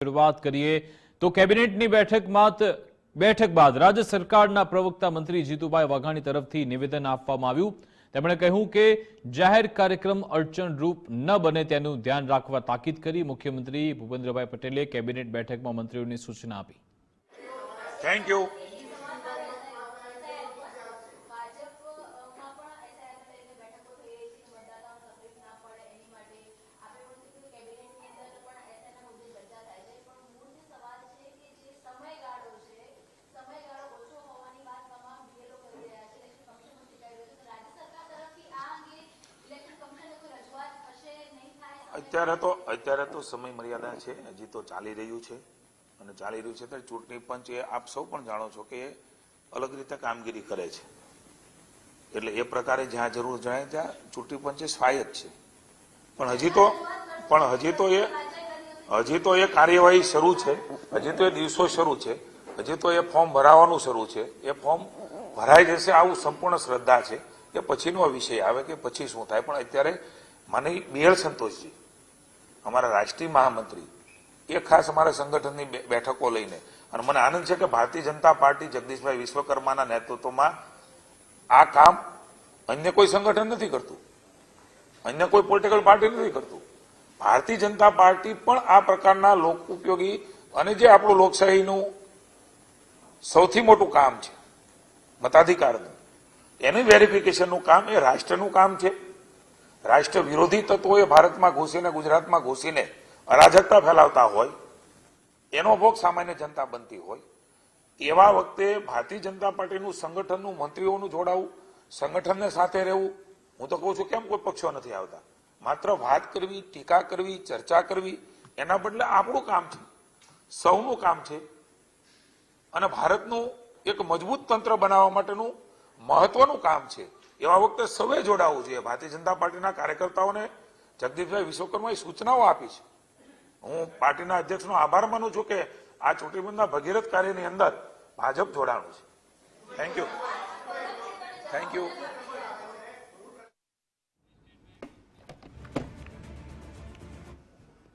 શરૂઆત કરીએ તો કેબિનેટની બેઠકમાં બેઠક બાદ રાજ્ય સરકારના પ્રવક્તા મંત્રી જીતુભાઈ વાઘાણી તરફથી નિવેદન આપવામાં આવ્યું. તેમણે કહ્યું કે જાહેર કાર્યક્રમ અડચણરૂપ ન બને તેનું ધ્યાન રાખવા તાકીદ કરી મુખ્યમંત્રી ભૂપેન્દ્રભાઈ પટેલે કેબિનેટ બેઠકમાં મંત્રીઓને સૂચના આપી. થેન્ક યુ અત્યારે તો અત્યારે તો સમય મર્યાદા છે, હજી તો ચાલી રહ્યું છે. અને ચાલી રહ્યું છે ત્યારે ચૂંટણી પંચ એ આપ સૌ પણ જાણો છો કે અલગ રીતે કામગીરી કરે છે. એટલે એ પ્રકારે જ્યાં જરૂર જણાય ત્યાં ચૂંટણી પંચ સ્વાયત્ત છે. પણ હજી તો, પણ હજી તો એ, હજી તો એ કાર્યવાહી શરૂ છે. હજી તો એ દિવસો શરૂ છે. હજી તો એ ફોર્મ ભરાવાનું શરૂ છે. એ ફોર્મ ભરાઈ જશે આવું સંપૂર્ણ શ્રદ્ધા છે એ પછીનો વિષય આવે કે પછી શું થાય. પણ અત્યારે મને બીએલ સંતોષજી. અમારા રાષ્ટ્રીય મહામંત્રી, એ ખાસ અમારા સંગઠનની બેઠકો લઈને, અને મને આનંદ છે કે ભારતીય જનતા પાર્ટી જગદીશભાઈ વિશ્વકર્માના નેતૃત્વમાં આ કામ અન્ય કોઈ સંગઠન નથી કરતું. અન્ય કોઈ પોલિટિકલ પાર્ટી નથી કરતું. ભારતીય જનતા પાર્ટી પણ આ પ્રકારના લોક ઉપયોગી અને જે આપણું લોકશાહીનું સૌથી મોટું કામ છે, મતાધિકારનું. એનું વેરિફિકેશનનું કામ એ રાષ્ટ્રનું કામ છે. રાષ્ટ્ર વિરોધી તત્વોએ ભારતમાં ઘૂસીને, ગુજરાતમાં ઘૂસીને અરાજકતા ફેલાવતા હોય, એનો ભોગ સામાન્ય જનતા બનતી હોય, એવા વખતે ભારતીય જનતા પાર્ટીનું સંગઠનનું મંત્રીઓનું જોડાવું, સંગઠનને સાથે રહેવું, હું તો કહું છું કેમ કોઈ પક્ષો નથી આવતા? માત્ર વાત કરવી, ટીકા કરવી, ચર્ચા કરવી, એના બદલે આપણું કામ છે, સૌનું કામ છે. અને ભારતનું એક મજબૂત તંત્ર બનાવવા માટેનું મહત્વનું કામ છે. એવા વખતે સૌએ જોડાવવું જોઈએ. ભારતીય જનતા પાર્ટીના કાર્યકર્તાઓને જગદીશભાઈ વિશ્વકર્માએ સૂચનાઓ આપી છે. હું પાર્ટીના અધ્યક્ષનો આભાર માનું છું કે આ ચૂંટણીબંધના ભગીરથ કાર્યની અંદર ભાજપ જોડાણું છે. Thank you thank you